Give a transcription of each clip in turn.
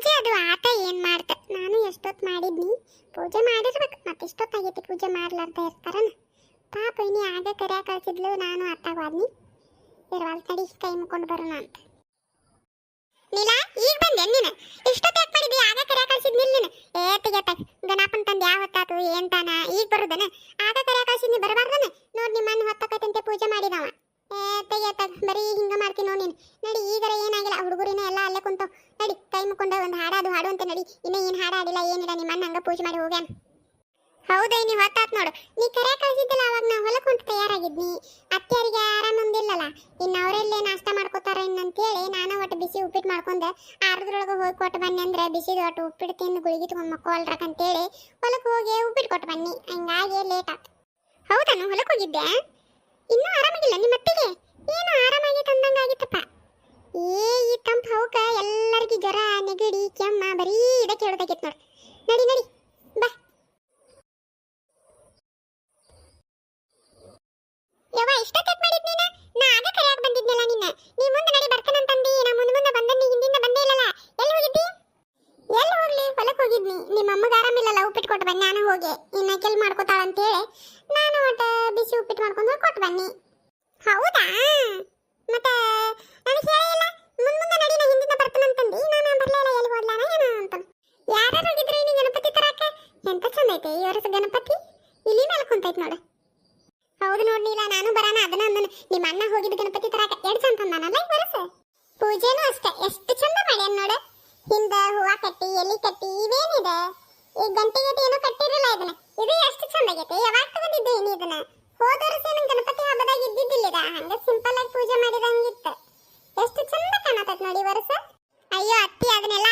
ಪೂಜೆ, ಅದು ಆತ ಏನ್ ಮಾಡ್ತ? ನಾನು ಎಷ್ಟೊತ್ತು ಮಾಡಿದ್ನಿ? ಪೂಜೆ ಮಾಡಿರ್ಬೇಕು, ಮತ್ತೆ ಪೂಜೆ ಮಾಡ್ಲಾರ್ದ ಇರ್ತಾರನ. ಪಾಪ ಇನಿ ಆಗ ಕರ್ಯಾಕ ಕಳ್ಸಿದ್ಲು, ನಾನು ಅತ್ತಾಗ್ವಾದ್ನಿ ಇರ್ವಾಲ್ ತಡಿ, ಕೈ ಮುಕ್ಕೊಂಡು ಬರೋಣ ಅಂತ. ನೀಲಾ ಈಗ ಬಂದೆ, ನೀನು. ಇಷ್ಟೊತ್ತು ಯಾಕೆ ಮಾಡಿದ್ವಿ ಆಗ ಕರ್ಯಾಕ ಕಳ್ಸಿದ್ನಿಲ್ಲ ನೀನು ಏ ತೆಗೆತ ಗಣಪನ್ ತಂದು ಯಾವ ಹೊತ್ತಾತು ಏನ್ ತಾನ ಈಗ ಬರುದನ ಆಗ ಕರ್ಯಾಕ ಕಳ್ಸಿದ್ನಿ ಬರಬಾರ್ದನ ನೋಡ್ ನಿಮ್ಮನ್ನ ಹೊತ್ತಕತ್ತಂತೆ ಪೂಜೆ ಮಾಡಿದವ ಏ ತೆಗೆತ ಬರೀ ಹಿಂಗ ಮಾಡ್ತೀನಿ ನೋಡಿ ನೀನು ನಡಿ ಈಗರ ಏನಾಗಿಲ್ಲ ಹುಡುಗರಿನ ಎಲ್ಲ ಅಲ್ಲೇ ಕುಂತವ್ ನಡಿ ಕೈ ಮುಕ್ಕೊಂಡ ಒಂದು ಹಾಡಾದು ಹಾಡು ಅಂತ ನಡಿ ಇನ್ನ ಏನ್ ಹಾಡ ಆಡಿಲ್ಲ ಏನಿಲ್ಲ ನಿಮ್ಮ ಅಣ್ಣ ಹಂಗ ಪೂಜೆ ಮಾಡಿ ಹೋಗ್ಯಾನ. ಹೌದೈ, ನೀ ಹೊತ್ತಾತ್ ನೋಡು. ನೀ ಕರೆ ಕಳ್ಸಿದ್ದಿಲ್ಲ ಅವಾಗ ನಾ ಹೊಲಕ್ಕೆ ಹೊಂಟು ತಯಾರಾಗಿದ್ನಿ. ಅತ್ತೆಯರಿಗೆ ಆರಾಮೊಂದಿಲ್ಲಲ್ಲ ಇನ್ನು ಅವರೆಲ್ಲೇ ನಾಷ್ಟ ಮಾಡ್ಕೋತಾರ ಇನ್ನಂತೇಳಿ ನಾನು ಒಟ್ಟು ಬಿಸಿ ಉಪ್ಪಿಟ್ಟು ಮಾಡ್ಕೊಂಡೆ. ಆರದ್ರೊಳಗೆ ಹೋಗಿ ಕೊಟ್ಟು ಬನ್ನಿ ಅಂದ್ರೆ ಬಿಸಿದು ಒಟ್ಟು ಉಪ್ಪಿಟ್ಟು ತಿಂದು ಗುಳಿಗೆ ತಗೊಂಡ್ ಮಕ್ಕೊಳ್ರಕ್ ಅಂತೇಳಿ ಹೊಲಕ್ಕೆ ಹೋಗಿ ಉಪ್ಪಿಟ್ಟು ಕೊಟ್ಟು ಬನ್ನಿ. ಹಂಗಾಗಿ ಲೇಟ್ ಆಯ್ತು ಹೌದಾನು ಹೊಲಕ್ಕೆ ಹೋಗಿದ್ದೆ ಇನ್ನೂ ಆರಾಮಾಗಿಲ್ಲ ನಿಮ್ಮ ಅತ್ತಿಗೆ? ಏನು ಆರಾಮಾಗಿ ತಂದಂಗಾಗಿತ್ತಪ್ಪ ಏ, ಈ ತಂಪು ಹೌಕ ಎಲ್ಲರಿಗೂ ಜ್ವರ, ನೆಗಡಿ, ಕೆಮ್ಮ, ಬರೀ ಇದಕ್ಕೆ ಹೇಳೋದಾಗಿತ್ತು ನೋಡು. ನಡಿ ನಡಿ. ಬಾ. ಯವ್ವ ಕಟ್ ಮಾಡಿದ್ ನೀನ? ನಾ ಆಗ ಕರೆಯಾಕ ಬಂದಿದ್ನಲ್ಲ ನಿನ್ನ. ನೀ ಮುಂದೆ ನಡಿ ಬರ್ತಾನಂತಂದಿ ನಾ ಮುಂದೆ ಮುಂದೆ ಬಂದನಿ ಹಿಂದಿಂದ ಬಂದೇ ಇಲ್ಲಲ್ಲ. ಎಲ್ಲಿ ಹೋಗಿದ್ದಿ? ಎಲ್ಲಿ ಹೋಗ್ಲಿ? ಹೊಲಕ್ಕೆ ಹೋಗಿದ್ನಿ. ನಿಮ್ಮ ಅಮ್ಮಗ ಆರಾಮಿಲ್ಲಲ್ಲ ಉಪ್ಪಿಟ್ಟು ಕೊಟ್ಟು ಬನ್ನಿ ನಾನು ಹೋಗಿ. ಇನ್ನ ಕೆಲ್ ಮಾಡ್ಕೋತಾಳ ಅಂತೇಳಿ ನಾನು ಒಟ್ಟ ಬಿಸಿ ಉಪ್ಪಿಟ್ಟು ಮಾಡ್ಕೊಂಡು ಕೊಟ್ಟು ಬನ್ನಿ ಹೌದಾ? ಮತ್ತೆ ನನಗೆ ಹೇಳಿಲ್ಲ ಮುಂದೆ ಮುಂದೆ ನಡಿ ನಾ ಹಿಂದಿಂದ ಬರ್ತಾನಂತಂದಿ ನಾನು ಬರ್ಲಿಲ್ಲ ಎಲ್ಲಿ ಹೋದ್ಲಾನ ಏನೋ ಅಂತ ಯಾರು ಹೋಗಿದ್ರಿ ನೀ ಗಣಪತಿ ತರಾಕ ಐತೆ ಈ ವರ್ಷ ಗಣಪತಿ? ಇಲ್ಲಿ ಮೇಲೆ ಕುಂತೈತ್ ನೋಡು. ಹೌದು ನೋಡ್ನಿಲ್ಲ ನಾನು ಬರಾನ, ಅದನ್ನ ಅಂದನ. ನಿಮ್ಮ ಅಣ್ಣ ಹೋಗಿದ್ದ ಗಣಪತಿ ತರಾಕ ಎರಡು ಚಂದ ತಂದಾನಲ್ಲ ಈ ವರ್ಷ? ಪೂಜೆನೂ ಅಷ್ಟೇ, ಎಷ್ಟು ಚಂದ ಮಾಡ್ಯಾನ ನೋಡು. ಹಿಂದ ಹೂವ ಕಟ್ಟಿ, ಎಲಿ ಕಟ್ಟಿ, ಇವೇನಿದೆ? ಈ ಗಂಟೆ ಗಂಟೆ ಏನೋ ಕಟ್ಟಿರಲ್ಲ ಇದನ್ನ. ಇದು ಎಷ್ಟು ಚಂದ ಆಗೈತೆ, ಯಾವಾಗ ತಗೊಂಡಿದ್ದೆ ಏನಿ ಇದನ್ನ? ಹೋದ ವರ್ಷ ಏನು ಗಣಪತಿ ಹಬ್ಬದಾಗ ಇದ್ದಿದ್ದಿಲ್ಲ ಇದ ಹಂಗ ಸಿಂಪಲ್ ಆಗಿ ಪೂಜೆ ಮಾಡಿದಂಗಿತ್ತು. ಎಷ್ಟು ಚಂದ ಕಾಣತೈತ್ ನೋಡಿ ವರ್ಷ? ಅಯ್ಯೋ, ಅತ್ತಿ, ಅದನ್ನೆಲ್ಲ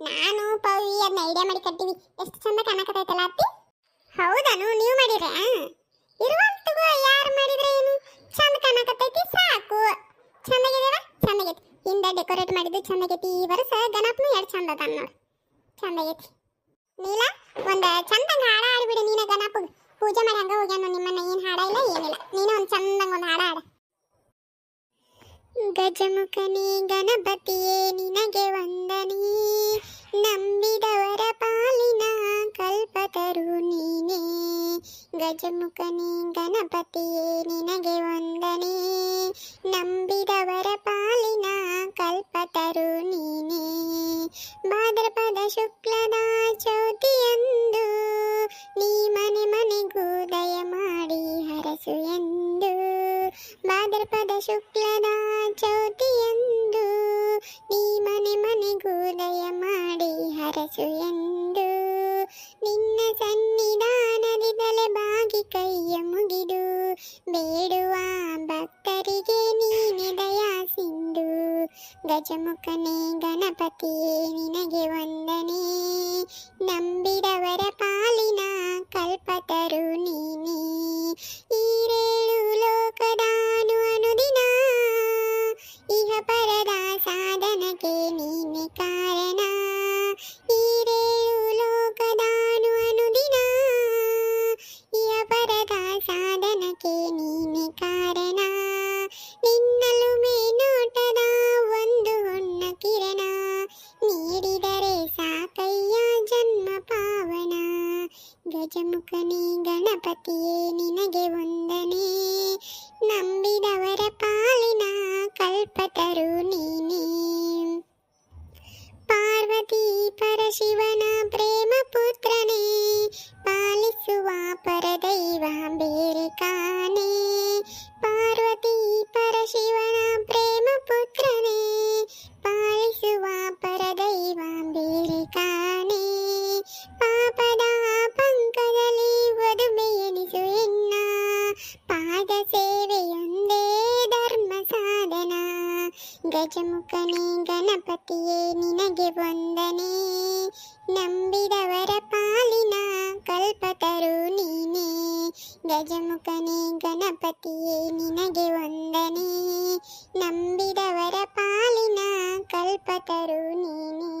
ನಾನು ಪವಿ ಅದನ್ನ ಐಡಿಯಾ ಮಾಡಿ ಕಟ್ಟಿವಿ ಎಷ್ಟು ಚಂದ ಕಾಣಕತ್ತೈತಲ್ಲ ಅತ್ತಿ? ಹೌದಾನು, ನೀವು ಮಾಡಿರ ಇರುವಂತಗೂ ಯಾರು ಮಾಡಿದ್ರೆ ಏನು? ಚಂದ ಕಾಣಕತ್ತೈತಿ, ಸಾಕು. ಚಂದಾಗಿದೆವ ಚಂದಾಗೈತಿ. ಹಿಂದ ಡೆಕೋರೇಟ್ ಮಾಡಿದ್ದು ಚಂದಾಗೈತಿ. ಈ ವರ್ಷ ಗಣಪನು ಎರಡು ಚಂದ ಅದಾನ ನೋಡಿ. ಚಂದಾಗೈತಿ. ನೀಲ, ಒಂದ ಚಂದಂಗ ಹಾಡ ಆಡ್ಬಿಡು ನೀನ ಗಣಪ ಪೂಜೆ ಮಾಡಿ ಹಂಗ ಹೋಗ್ಯಾನ ನಿಮ್ಮನ್ನ. ಏನ್ ಹಾಡ ಇಲ್ಲ, ಏನಿಲ್ಲ. ನೀನು ಒಂದ್ ಚಂದಂಗ ಒಂದ್ ಹಾಡ ಹಾಡ ಗಜಮುಖನೇ, ಗಣಪತಿಯೇ, ನಿನಗೆ ಗಜಮುಖನೇ ಗಣಪತಿಯೇ ನಿನಗೆ ವಂದನೆ. ನಂಬಿದವರ ಪಾಲಿನ ಕಲ್ಪತರು ನೀನೇ. ಭಾದ್ರಪದ ಶುಕ್ಲದ ಚೌತಿಯಂದು ನೀ ಮನೆ ಮನೆಗೂ ದಯ ಮಾಡಿ ಹರಸು ಎಂದು. ಭಾದ್ರಪದ ಶುಕ್ಲದ ಚೌತಿಯಂದು ನೀ ಮನೆ ಮನೆಗೂ ದಯ ಮಾಡಿ ಹರಸು ಎಂದು ಗಜಮುಖನೇ ಗಣಪತಿಯೇ ನಿನಗೆ ಗಣಪತಿಯೇ ಗಜಮುಖನೇ ಗಣಪತಿಯೇ ನಿನಗೆ ವಂದನೆ. ನಂಬಿದವರ ಪಾಲಿನ ಕಲ್ಪತರು ನೀನೇ. ಗಜಮುಖನೇ ಗಣಪತಿಯೇ ನಿನಗೆ ವಂದನೆ. ನಂಬಿದವರ ಪಾಲಿನ ಕಲ್ಪತರು ನೀನೇ.